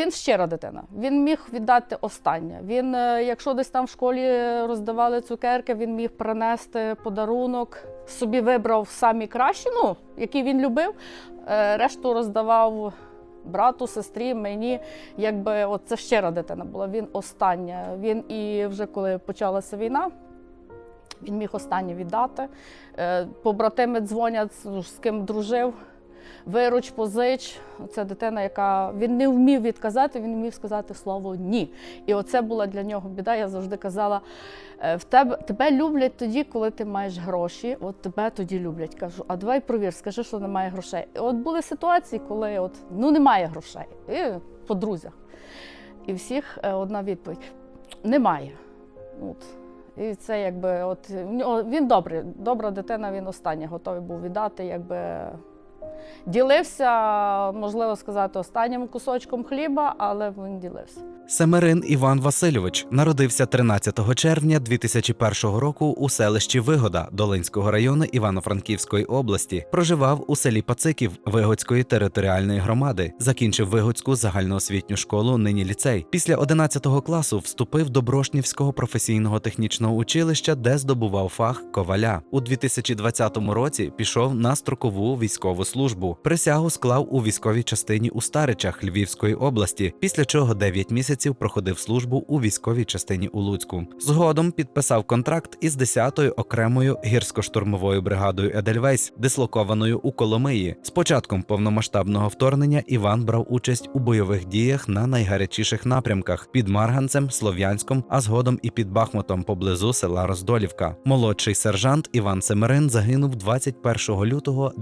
Він щира дитина. Він міг віддати останнє. Він, е, якщо десь там в школі роздавали цукерки, він міг принести подарунок. Собі вибрав самі кращі, ну, які він любив. Е, Решту роздавав брату, сестрі, мені. Якби от це щира дитина була. Він остання. Він і вже коли почалася війна. Він міг останнє віддати. Е, Побратими дзвонять, з з ким дружив. Вируч, позич. Це дитина, яка він не вмів відказати, він вмів сказати слово ні. І оце була для нього біда. Я завжди казала: е, в тебе тебе люблять тоді, коли ти маєш гроші. От тебе тоді люблять. Кажу, а давай провір, скажи, що немає грошей. І от були ситуації, коли от ну немає грошей. І по друзях. І всіх е, одна відповідь: немає. От. І це якби, от він добрий, добра дитина, він останнє готовий був віддати, якби ділився, можливо сказати, останнім кусочком хліба, але він ділився. Семерин Іван Васильович народився 13 червня 2001 року у селищі Вигода Долинського району Івано-Франківської області. Проживав у селі Пациків Вигодської територіальної громади. Закінчив Вигодську загальноосвітню школу, нині ліцей. Після 11 класу вступив до Брошнівського професійного технічного училища, де здобував фах коваля. У 2020 році пішов на строкову військову службу. Присягу склав у військовій частині у Старичах Львівської області, після чого 9 місяців проходив службу у військовій частині у Луцьку. Згодом підписав контракт із 10-ю окремою гірсько-штурмовою бригадою Едельвейс, дислокованою у Коломиї. З початком повномасштабного вторгнення Іван брав участь у бойових діях на найгарячіших напрямках під Марганцем, Слов'янськом, а згодом і під Бахмутом поблизу села Роздолівка. Молодший сержант Іван Семерин загинув 21 лютого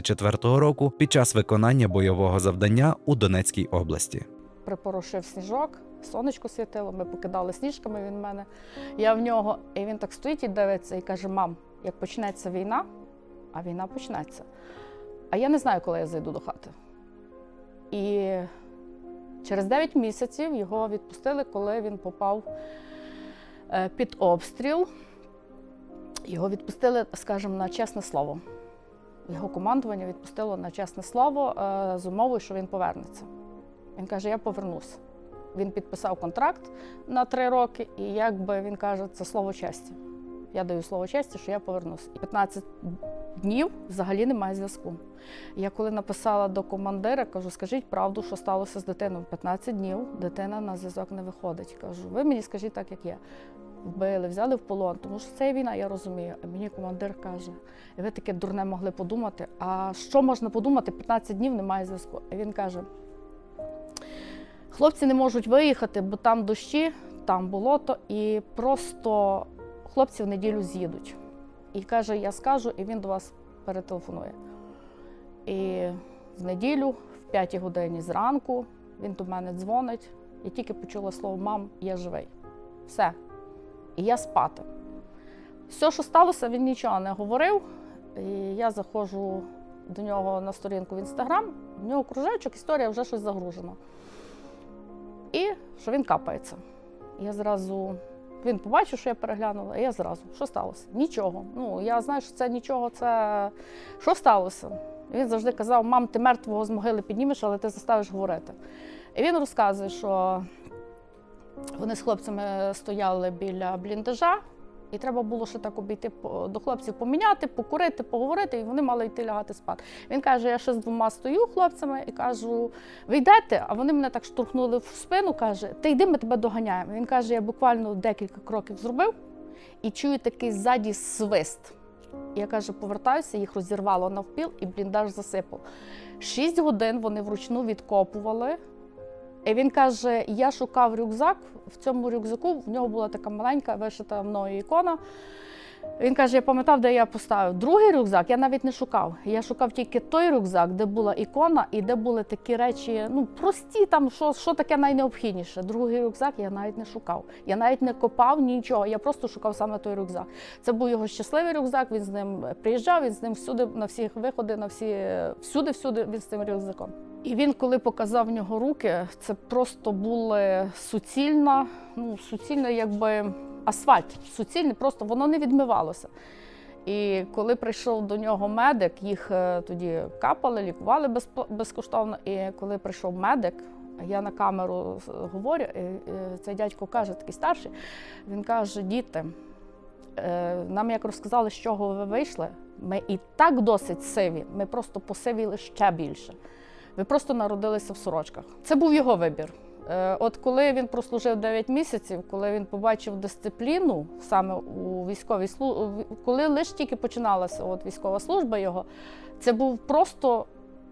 2024 року під час виконання бойового завдання у Донецькій області. Припорошив сніжок, сонечко світило, ми покидали сніжками він мене. Я в нього, і він так стоїть і дивиться і каже: мам, як почнеться війна, а війна почнеться. А я не знаю, коли я зайду до хати. І через 9 місяців його відпустили, коли він попав е, під обстріл. Його відпустили, скажімо, на чесне слово. Його командування відпустило на чесне слово е, з умовою, що він повернеться. Він каже: Я повернусь. Він підписав контракт на три роки, і якби він каже, це слово честі. Я даю слово честі, що я повернусь. І 15 днів взагалі немає зв'язку. Я коли написала до командира, кажу, скажіть правду, що сталося з дитиною. 15 днів дитина на зв'язок не виходить. Кажу, ви мені скажіть так, як є. Вбили, взяли в полон, тому що це війна, я розумію. А мені командир каже, ви таке дурне могли подумати. А що можна подумати? 15 днів немає зв'язку. І він каже: хлопці не можуть виїхати, бо там дощі, там болото, і просто хлопці в неділю з'їдуть. І каже, я скажу, і він до вас перетелефонує. І в неділю, в 5 годині зранку, він до мене дзвонить. Я тільки почула слово мам, я живий. Все. І я спати. Все, що сталося, він нічого не говорив. І я заходжу до нього на сторінку в інстаграм, в нього кружечок, історія вже щось загружено. І що він капається. Я зразу. Він побачив, що я переглянула, і я зразу. Що сталося? Нічого. Ну, я знаю, що це нічого, це що сталося? Він завжди казав: мам, ти мертвого з могили піднімеш, але ти заставиш говорити. І він розказує, що вони з хлопцями стояли біля бліндажа, і треба було ще так обійти до хлопців, поміняти, покурити, поговорити, і вони мали йти лягати спати. Він каже: я ще з двома стою хлопцями і кажу: ви йдете? А вони мене так штурхнули в спину, каже, ти йди, ми тебе доганяємо. Він каже, я буквально декілька кроків зробив і чую такий ззаді свист. Я каже, повертаюся, їх розірвало навпіл і бліндаж засипав. Шість годин вони вручну відкопували. І він каже: я шукав рюкзак. В цьому рюкзаку в нього була така маленька вишита мною ікона. Він каже: я пам'ятав, де я поставив. Другий рюкзак я навіть не шукав. Я шукав тільки той рюкзак, де була ікона і де були такі речі, ну прості, там що, що таке найнеобхідніше. Другий рюкзак я навіть не шукав. Я навіть не копав нічого. Я просто шукав саме той рюкзак. Це був його щасливий рюкзак. Він з ним приїжджав, він з ним всюди на всіх виходи, на всі всюди, всюди він з тим рюкзаком. І він, коли показав в нього руки, це просто були суцільна, ну суцільна, якби асфальт, суцільний, просто воно не відмивалося. І коли прийшов до нього медик, їх е, тоді капали, лікували безкоштовно. І коли прийшов медик, Я на камеру говорю, цей дядько каже, такий старший, він каже: діти, е, нам як розказали, з чого ви вийшли, ми і так досить сиві, ми просто посивіли ще більше. Ви просто народилися в сорочках. Це був його вибір. Е, От коли він прослужив 9 місяців, коли він побачив дисципліну саме у військовій службі, коли лише тільки починалася от військова служба його, це був просто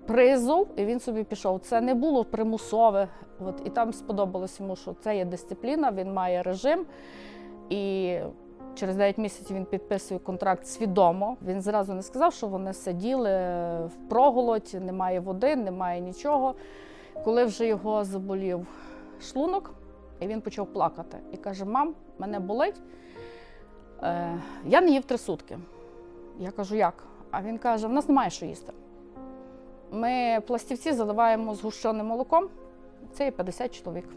призов, і він собі пішов. Це не було примусове. От, і там сподобалось йому, що це є дисципліна, він має режим. І через 9 місяців він підписує контракт свідомо. Він зразу не сказав, що вони сиділи в проголоді, немає води, немає нічого. Коли вже його заболів шлунок, і він почав плакати. І каже: Мам, мене болить. Е, я не їв три сутки. Я кажу, як? А він каже: в нас немає що їсти. Ми пластівці заливаємо згущеним молоком. Це є 50 чоловік.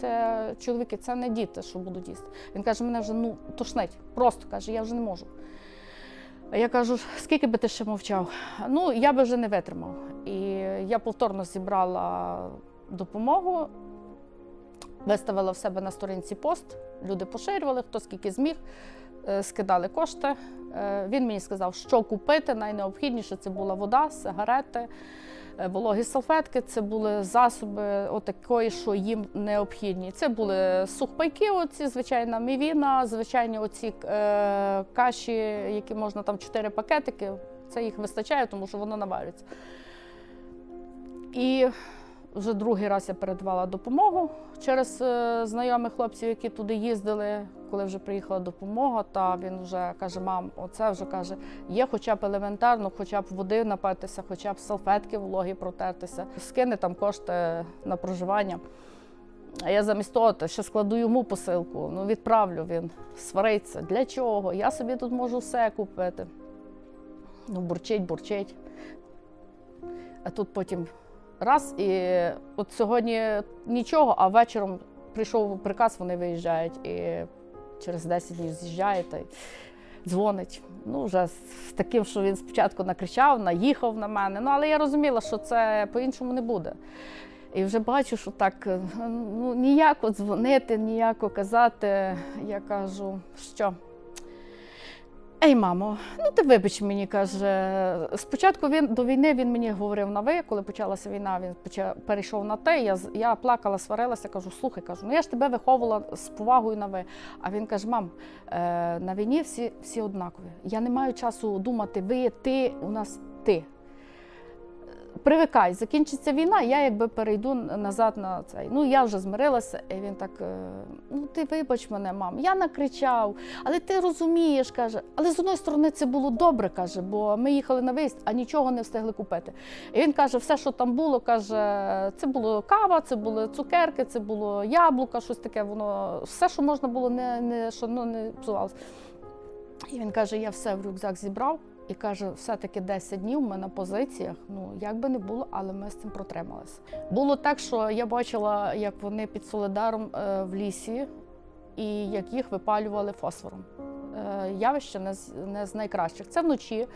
Це чоловіки, це не діти, що будуть їсти. Він каже, мене вже ну, тошнить. Просто каже, я вже не можу. Я кажу, скільки би ти ще мовчав? Ну, я би вже не витримав. І я повторно зібрала допомогу, виставила в себе на сторінці пост. Люди поширювали, хто скільки зміг, е, скидали кошти. Е, Він мені сказав, що купити. Найнеобхідніше це була вода, сигарети, вологі салфетки. Це були засоби отакої, що їм необхідні. Це були сухпайки, оці, звичайна мівіна, звичайні оці е, каші, які можна там 4 пакетики. Це їх вистачає, тому що воно наварюється. І вже другий раз я передавала допомогу через е, знайомих хлопців, які туди їздили. Коли вже приїхала допомога, та він вже каже: мам, оце вже каже, є хоча б елементарно, хоча б води напитися, хоча б салфетки вологі протертися, скине там кошти на проживання. А я замість того то ще складу йому посилку. Ну відправлю він свариться. Для чого? Я собі тут можу все купити. Ну, бурчить, бурчить. А тут потім раз і от сьогодні нічого, а вечором прийшов приказ, вони виїжджають і через 10 днів з'їжджає та дзвонить. Ну, вже з таким, що він спочатку накричав, наїхав на мене. Ну, але я розуміла, що це по-іншому не буде. І вже бачу, що так е, ну, ніяко дзвонити, ніяко казати. Я кажу, що. Ей, мамо, ну ти вибач мені, каже. Спочатку він до війни він мені говорив на ви, коли почалася війна, він почав, перейшов на те. Я, я плакала, сварилася, кажу, слухай, кажу, ну я ж тебе виховувала з повагою на ви. А він каже: мам, е, на війні всі, всі однакові. Я не маю часу думати, ви, ти, у нас ти. Привикай, закінчиться війна, я якби перейду назад на цей. Ну я вже змирилася, і він так: е, ну ти вибач мене, мам, я накричав, але ти розумієш, каже. Але з одної сторони це було добре, каже, бо ми їхали на виїзд, а нічого не встигли купити. І він каже, все, що там було, каже, це було кава, це були цукерки, це було яблука, щось таке. Воно все, що можна було, не, не що ну, не псувалося. І він каже: я все в рюкзак зібрав. І каже, все-таки 10 днів ми на позиціях. Ну як би не було, але ми з цим протрималися. Було так, що я бачила, як вони під Солидаром е, в лісі, і як їх випалювали фосфором. Е, явище не з, найкращих. Це вночі.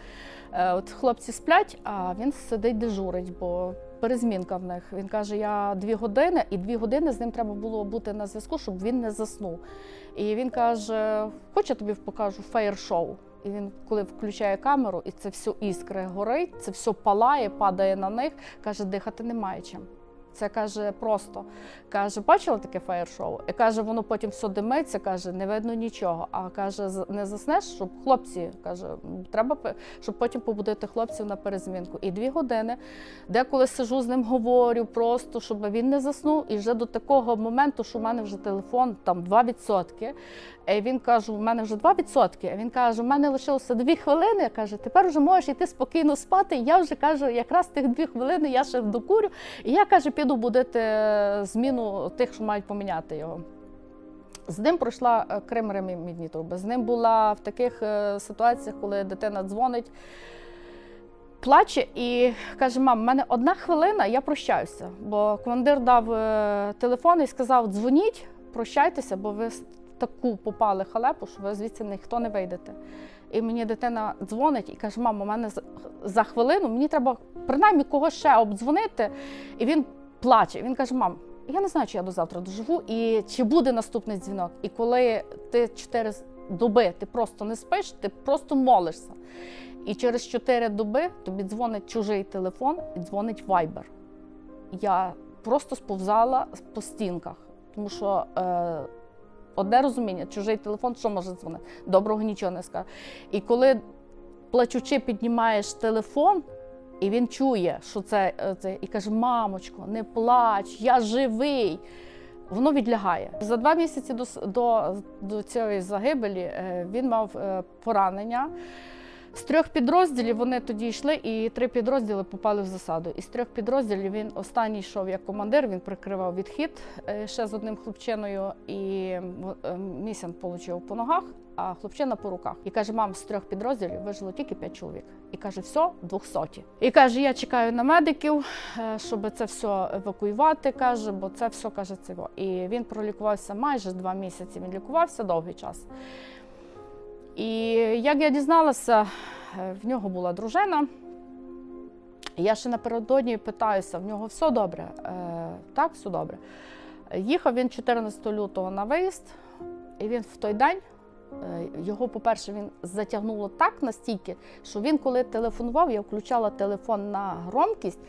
Е, от хлопці сплять, а він сидить дежурить, бо перезмінка в них. Він каже: я дві години, і дві години з ним треба було бути на зв'язку, щоб він не заснув. І він каже: Хоч я тобі покажу феєр-шоу. І він, коли включає камеру, і це все іскри горить, це все палає, падає на них, каже, дихати немає чим. Це каже просто. Каже, бачила таке фаєр-шоу? І каже, воно потім все димиться, каже, не видно нічого. А каже, не заснеш, щоб хлопці каже, треба щоб потім побудити хлопців на перезмінку. І дві години, деколи сижу з ним, говорю просто, щоб він не заснув. І вже до такого моменту, що в мене вже телефон там 2%. І він каже, у мене вже 2%. А він каже, у мене лишилося дві хвилини. Каже, тепер вже можеш йти спокійно спати. І я вже кажу, якраз тих дві хвилини я ще докурю. І я каже, піду будити зміну тих, що мають поміняти його. З ним пройшла е, Крим ремінні труби. З ним була в таких е, ситуаціях, коли дитина дзвонить, плаче і каже: мам, в мене одна хвилина, я прощаюся. Бо командир дав е, телефон і сказав: дзвоніть, прощайтеся, бо ви таку попали халепу, що ви звідси ніхто не вийдете. І мені дитина дзвонить і каже: мам, у мене за хвилину мені треба принаймні когось ще обдзвонити. І він плаче. Він каже: мам, я не знаю, чи я до завтра доживу, і чи буде наступний дзвінок. І коли ти чотири доби ти просто не спиш, ти просто молишся. І через чотири доби тобі дзвонить чужий телефон і дзвонить вайбер. Я просто сповзала по стінках, тому що е, одне розуміння, чужий телефон, що може дзвонити? Доброго нічого не скаже. І коли плачучи, піднімаєш телефон, і він чує, що це, е, це і каже: Мамочко, не плач, я живий. Воно відлягає. За два місяці до, до, до цієї загибелі е, він мав е, поранення. З трьох підрозділів вони тоді йшли, і три підрозділи попали в засаду. Із трьох підрозділів він останній йшов як командир, він прикривав відхід е, ще з одним хлопчиною, і е, місян отримав по ногах, а хлопчина по руках. І каже: мам, з трьох підрозділів вижило тільки п'ять чоловік. І каже, все, двохсоті. І каже, я чекаю на медиків, е, щоб це все евакуювати. каже, бо це все каже цього. І він пролікувався майже два місяці. Він лікувався довгий час. І як я дізналася, е, в нього була дружина. Я ще напередодні питаюся, в нього все добре. Е, так, все добре. Їхав він 14 лютого на виїзд, і він в той день е, його, по-перше, він затягнуло так настільки, що він, коли телефонував, я включала телефон на громкість,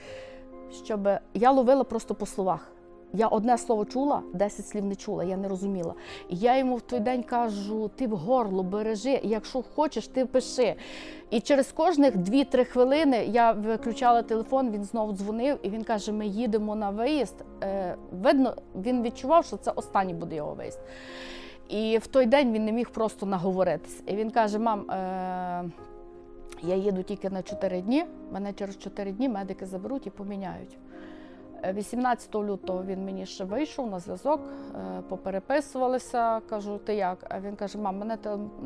щоб я ловила просто по словах. Я одне слово чула, 10 слів не чула, я не розуміла. І я йому в той день кажу: ти в горло бережи, якщо хочеш, ти пиши. І через кожних 2-3 хвилини я виключала телефон, він знову дзвонив, і він каже: Ми їдемо на виїзд. Е, видно, він відчував, що це останній буде його виїзд. І в той день він не міг просто наговоритись. І він каже: Мам, е, я їду тільки на 4 дні. Мене через 4 дні медики заберуть і поміняють. Е, 18 лютого він мені ще вийшов на зв'язок, е, попереписувалися. Кажу, ти як? А він каже: мам, мене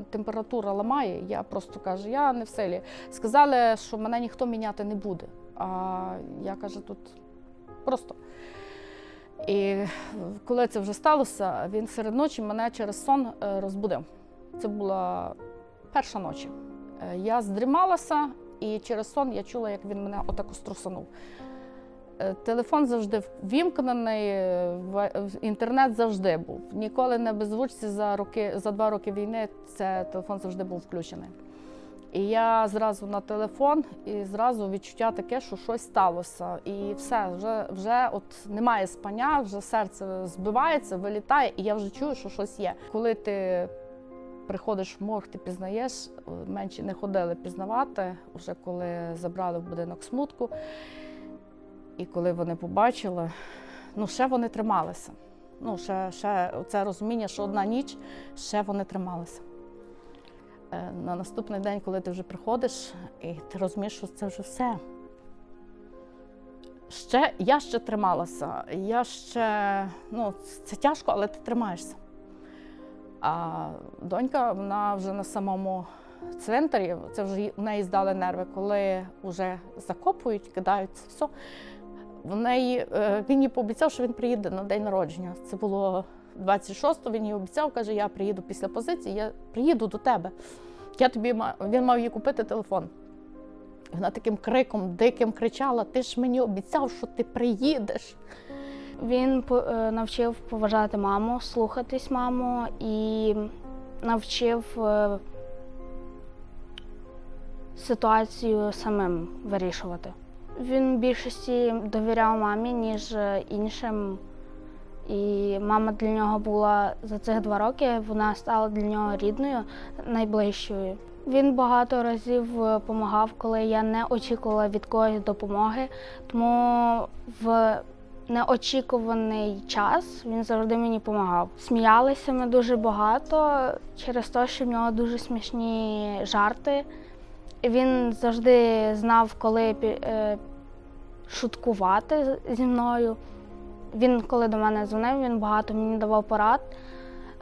температура ламає. Я просто кажу, я не в силі. Сказали, що мене ніхто міняти не буде. А я кажу, тут просто. І коли це вже сталося, він серед ночі мене через сон е, розбудив. Це була перша ночі. Е, Я здрімалася, і через сон я чула, як він мене отако струсанув. Е, Телефон завжди ввімкнений, е, інтернет завжди був. Ніколи не беззвучці за роки, за два роки війни це телефон завжди був включений. І я зразу на телефон, і зразу відчуття таке, що щось сталося. І все, вже, вже от немає спання, вже серце збивається, вилітає, і я вже чую, що щось є. Коли ти приходиш в морг, ти пізнаєш, е, менші не ходили пізнавати, вже коли забрали в будинок смутку. І коли вони побачили, ну ще вони трималися. Ну, ще, ще це розуміння, що одна ніч, ще вони трималися. Е, На наступний день, коли ти вже приходиш, і ти розумієш, що це вже все. Ще, я ще трималася. Я ще, ну, це тяжко, але ти тримаєшся. А донька, вона вже на самому цвинтарі, це вже в неї здали нерви, коли вже закопують, кидають це все. В неї, е, він їй пообіцяв, що він приїде на день народження. Це було 26-го, він їй обіцяв, каже, я приїду після позиції, я приїду до тебе. Я тобі він мав їй купити телефон. Вона таким криком диким кричала: Ти ж мені обіцяв, що ти приїдеш. Він е, навчив поважати маму, слухатись маму і навчив е, ситуацію самим вирішувати. Він більшості довіряв мамі, ніж е, іншим. І мама для нього була за цих два роки, вона стала для нього рідною, найближчою. Він багато разів допомагав, коли я не очікувала від когось допомоги. Тому в неочікуваний час він завжди мені допомагав. Сміялися ми дуже багато через те, що в нього дуже смішні жарти. Він завжди знав, коли е, шуткувати зі мною. Він, коли до мене дзвонив, він багато мені давав порад.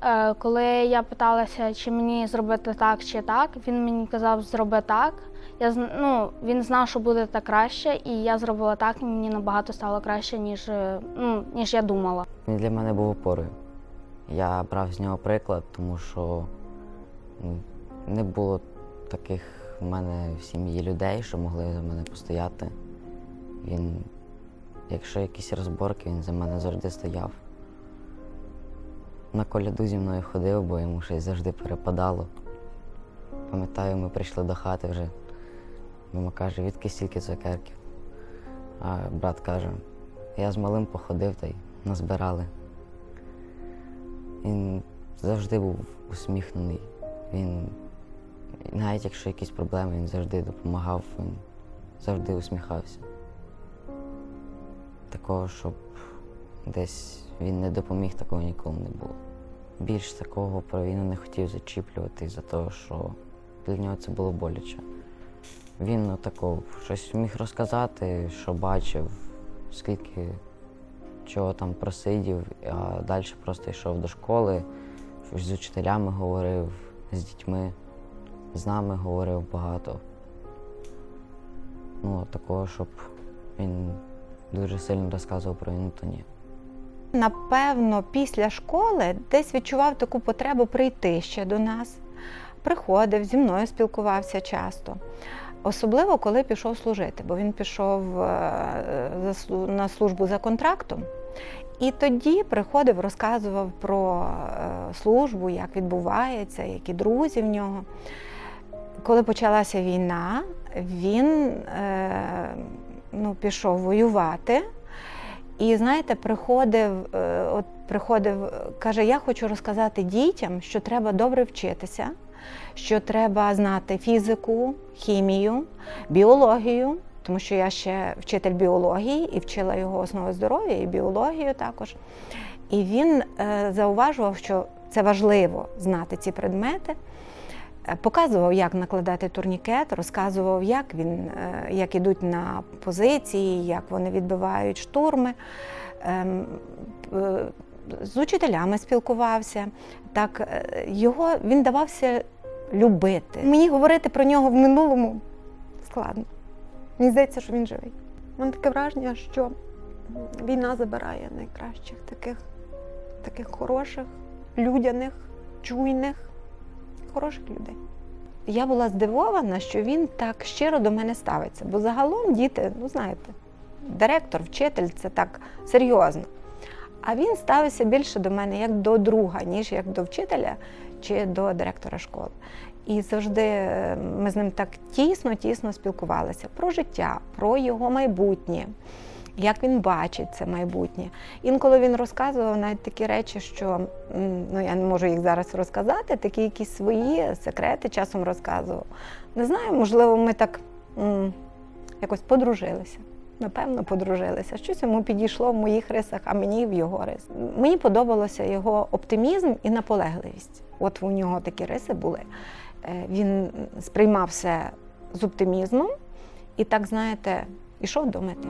Е, Коли я питалася, чи мені зробити так чи так, він мені казав, зроби так. Я ну, він знав, що буде так краще, і я зробила так, і мені набагато стало краще, ніж, е, ну, ніж я думала. Він для мене був опорою. Я брав з нього приклад, тому що не було таких в мене в сім'ї людей, що могли за мене постояти. Він Якщо якісь розборки, він за мене завжди стояв. На коляду зі мною ходив, бо йому щось завжди перепадало. Пам'ятаю, ми прийшли до хати вже. Мама каже, відки стільки цукерків. А брат каже, я з малим походив та й назбирали. Він завжди був усміхнений. Він, навіть якщо якісь проблеми, він завжди допомагав, він завжди усміхався. Такого, щоб десь він не допоміг, такого ніколи не було. Більш такого про війну не хотів зачіплювати за те, що для нього це було боляче. Він отако щось міг розказати, що бачив, скільки чого там просидів, а далі просто йшов до школи, з учителями говорив, з дітьми, з нами говорив багато. Ну, такого, щоб він дуже сильно розказував про війну, то. Напевно, після школи десь відчував таку потребу прийти ще до нас. Приходив, зі мною спілкувався часто. Особливо, коли пішов служити, бо він пішов е, на службу за контрактом. І тоді приходив, розказував про е, службу, як відбувається, які друзі в нього. Коли почалася війна, він е, ну, пішов воювати. І знаєте, приходив, е, от приходив, каже: Я хочу розказати дітям, що треба добре вчитися, що треба знати фізику, хімію, біологію, тому що я ще вчитель біології і вчила його основи здоров'я і біологію також. І він е, зауважував, що це важливо знати ці предмети. Е, Показував, як накладати турнікет, розказував, як він, е, як ідуть на позиції, як вони відбивають штурми. Ем, е, З учителями спілкувався. Так, його він давався любити. Мені говорити про нього в минулому складно. Мені здається, що він живий. Мене таке враження, що війна забирає найкращих таких, таких хороших, людяних, чуйних, хороших людей. Я була здивована, що він так щиро до мене ставиться, бо загалом діти, ну знаєте, директор, вчитель це так серйозно. А він ставився більше до мене як до друга, ніж як до вчителя чи до директора школи. І завжди е, ми з ним так тісно, тісно спілкувалися про життя, про його майбутнє, як він бачить це майбутнє. Інколи він розказував навіть такі речі, що ну я не можу їх зараз розказати, такі якісь свої секрети часом розказував. Не знаю, можливо, ми так м, якось подружилися. Напевно, подружилися. Щось йому підійшло в моїх рисах, а мені в його рисах. Мені подобалося його оптимізм і наполегливість. От у нього такі риси були. Е, Він сприймав все з оптимізмом і так, знаєте, ішов до мети.